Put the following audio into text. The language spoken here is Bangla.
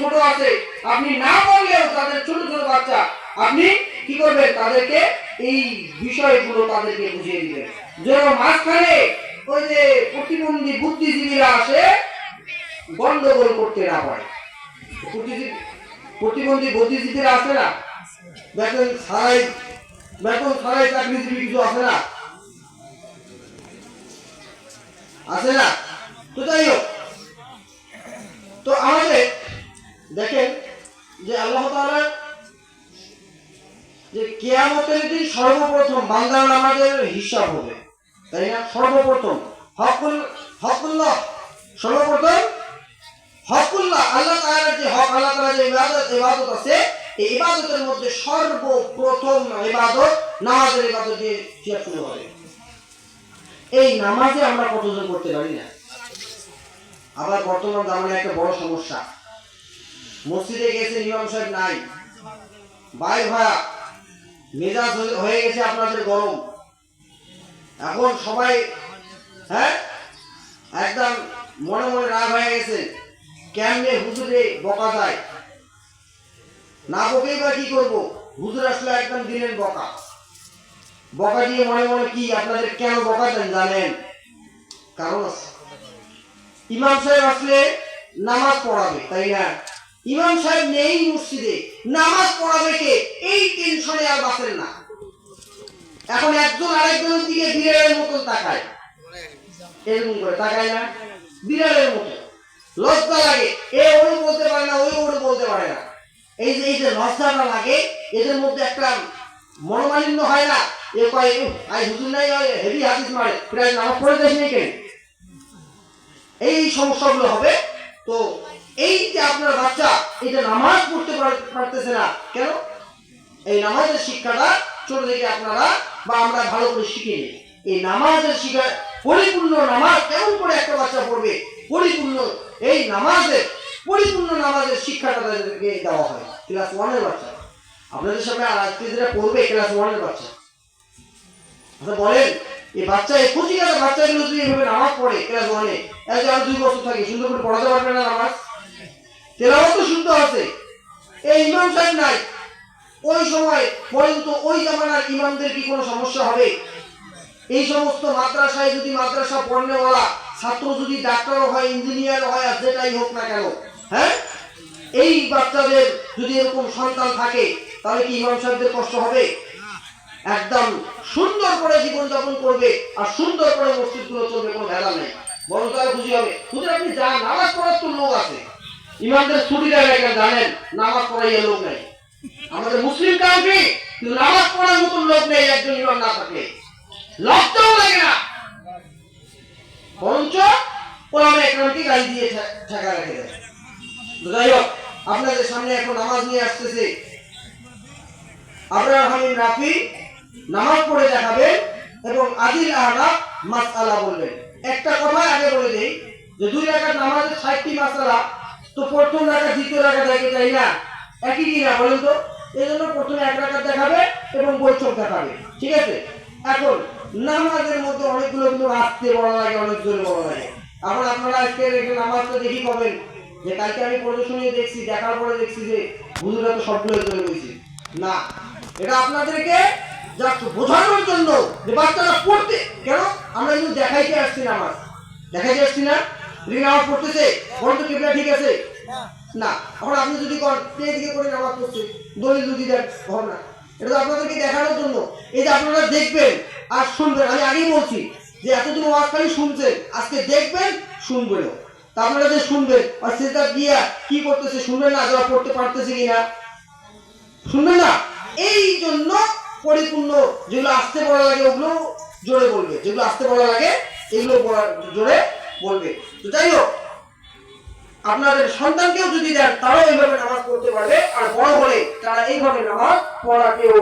ছোট আছে, আপনি না বললেও তাদের ছোট ছোট বাচ্চা, আপনি কি করবেন? তাদেরকে এই বিষয়গুলো তাদেরকে বুঝিয়ে দিবেন। যেন মাঝখানে ওই যে প্রতিবন্ধী বুদ্ধিজীবীরা আসে, গন্ডগোল করতে না পারে। প্রতিবন্ধী বুদ্ধিজীবীরা আসে না? বেতন ছাড়াই বেতন ছাড়াই চাকরিজীবী কিছু আছে না? আছে না? তো যাই হোক। তো আমাদের দেখেন যে আল্লাহ তাআলা যে কেয়ামতের দিন সর্বপ্রথম বান্দার নামাজের হিসাব হবে। তাই না? সর্বপ্রথম। হকুল হকুল্লাহ। সর্বপ্রথম হকুল্লাহ। আল্লাহ তাআলার যে হক, আল্লাহ তাআলার যে ইবাদত ইবাদত আছে, এই ইবাদতের মধ্যে সর্বপ্রথম ইবাদত, নামাজের ইবাদত দিয়ে শুরু হবে। এই নামাজে আমরা কতজন করতে পারি না। আবার বর্তমান জামানায় একটা বড় সমস্যা। মসজিদে গেছে ইমাম সাহেব নাই। ভাই ভাইয়া মেজাজ হয়ে- গেছে আপনাদের গরম। এখন সবাই হ্যাঁ? একদম মনে মনে রাগ হয়ে গেছে। কেমনে হুজুরে বকা যায় না বকেই বা কি করব? হুজুর আসলে একদম দিনের বকা। বকা দিয়ে মনে মনে কি আপনাদের কেন বকা দেন জানেন? কারণ আছে। ইমাম সাহেব আসলে নামাজ পড়াবে, তাই না? ইমাম সাহেব নেই মসজিদে, নামাজ পড়াবে কে? এই টেনশনে আর বাঁচেন না। এখন একজন আরেকজনের দিকে বিড়ালের মতন তাকায়। এরকম করে তাকায় না? বিড়ালের মতো। লজ্জা লাগে। এ ওরও বলতে পারে না, ওই ওরও বলতে পারে না। এই যে এই যে লজ্জাটা লাগে, এদের মধ্যে একটা মনোমালিন্য হয় না? এ কয় "উহ, আই হেভি হাদিস মারে প্রায় নামাজ পড়ে দেশ নেই এই সমস্যাগুলো হবে তো এই যে আপনার বাচ্চা এটা নামাজ পড়তে পার- পারতেছে না কেন এই নামাজের শিক্ষাটা ছোট থেকে আপনারা বা আমরা ভালো করে শিখে এই নামাজের শিক্ষা পরিপূর্ণ নামাজ কেমন করে একটা বাচ্চা পড়বে পরিপূর্ণ এই নামাজের পরিপূর্ণ নামাজের শিক্ষাটা তাদেরকে দেওয়া হয় ক্লাস ওয়ানের বাচ্চা আপনাদের সামনে আজকে যেটা পড়বে ক্লাস ওয়ানের বাচ্চা আচ্ছা বলেন, এই বাচ্চা এই কোচিং একটা বাচ্চাগুলো যদি এভাবে নামাজ পড়ে ক্লাস ওয়ানে এক আর দুই বছর থাকে, সুন্দর করে পড়াতে পারবে না নামাজ? তেলাও তো শুদ্ধ আছে। এই ইমাম সাহেব নাই। ওই সময় পর্যন্ত ওই জামানার ইমামদের কি কোনো সমস্যা হবে? এই সমস্ত মাদ্রাসায় যদি মাদ্রাসা পড়নেওয়ালা ছাত্র যদি ডাক্তারও হয় ইঞ্জিনিয়ার হয়, আর যেটাই হোক না কেন হ্যাঁ? এই বাচ্চাদের যদি এরকম সন্তান থাকে, তাহলে কি ইমাম সাহেবদের কষ্ট হবে? একদম সুন্দর করে জীবন যাপন করবে আর সুন্দর করে মসজিদগুলো চলবে, কোনো ভেড়া নেই। বরং তারা খুশি হবে। খুঁজে আপনি যা নামাজ পড়ার তো লোক আছে। ইমামদের ছুটি দেয় জানেন, নামাজ পড়াইয়া লোক নেই। আমাদের মুসলিম কিন্তু নামাজ পড়ার মতন লোক নেই, একজন ইমাম না থাকলে। লজ্জাও লাগে না। বরঞ্চ কোরআনে একরামকে গালি দিয়ে ঠেকা রেখে দেয়। যাই হোক, আপনাদের সামনে এখন নামাজ নিয়ে আসতেছে। আবরার হামিম রাফি নামাজ পড়ে দেখাবেন এবং আদিল আহলা মাসআলা বলবেন একটা কথা আগে বলে দেই, যে দুই রাকাত নামাজের ষাটটি মাসআলা, তো প্রথম রাকাত, দ্বিতীয় রাকাত দেখে চাই না? একই কি না বলেন তো? এই জন্য প্রথমে এক রাকাত দেখাবে এবং বৈঠক দেখাবে। ঠিক আছে? এখন, নামাজের মধ্যে অনেকগুলো কিন্তু রাখতে বলা লাগে, অনেক জোরে বলা লাগে। এখন আপনারা আজকে এখানে নামাজটা দেখি পাবেন যে কালকে আমি প্রদর্শনী দেখছি, দেখার পরে দেখছি যে হুজুরা তো সবগুলো চলে গেছে। না, এটা আপনাদেরকে জাস্ট বোঝানোর জন্য যে বাচ্চারা পড়তে কেন? আমরা কিন্তু দেখাইতে আসছি না আমার। দেখাইতে আসছি না? তুমি নামাজ পড়তেছে বরং তো কেবলা ঠিক আছে? না। এখন আপনি যদি কর কে দিকে করে নামাজ পড়ছে দলিল যদি দেন না। এটা তো আপনাদেরকে দেখানোর জন্য। এই যে আপনারা দেখবেন, আর শুনবেন, আমি আগেই বলছি যে এতদিন ওয়াজ খালি শুনছেন, আজকে দেখবেন, শুনবেনও। তা আপনারা যে শুনবেন, আর সেটা গিয়া কি করতেছে, শুনবেন না যারা পড়তে পারতেছে কিনা? শুনবেন না? এই জন্য পরিপূর্ণ, যেগুলো আসতে পড়া লাগে ওগুলো জোরে বলবে। যেগুলো আসতে পড়া লাগে এগুলো জোরে বলবে। তো যাই হোক, আপনাদের সন্তানকেও যদি দেন, তারাও এইভাবে নামাজ পড়তে পারবে। আর বড় হলে তারা এইভাবে নামাজ পড়াকেও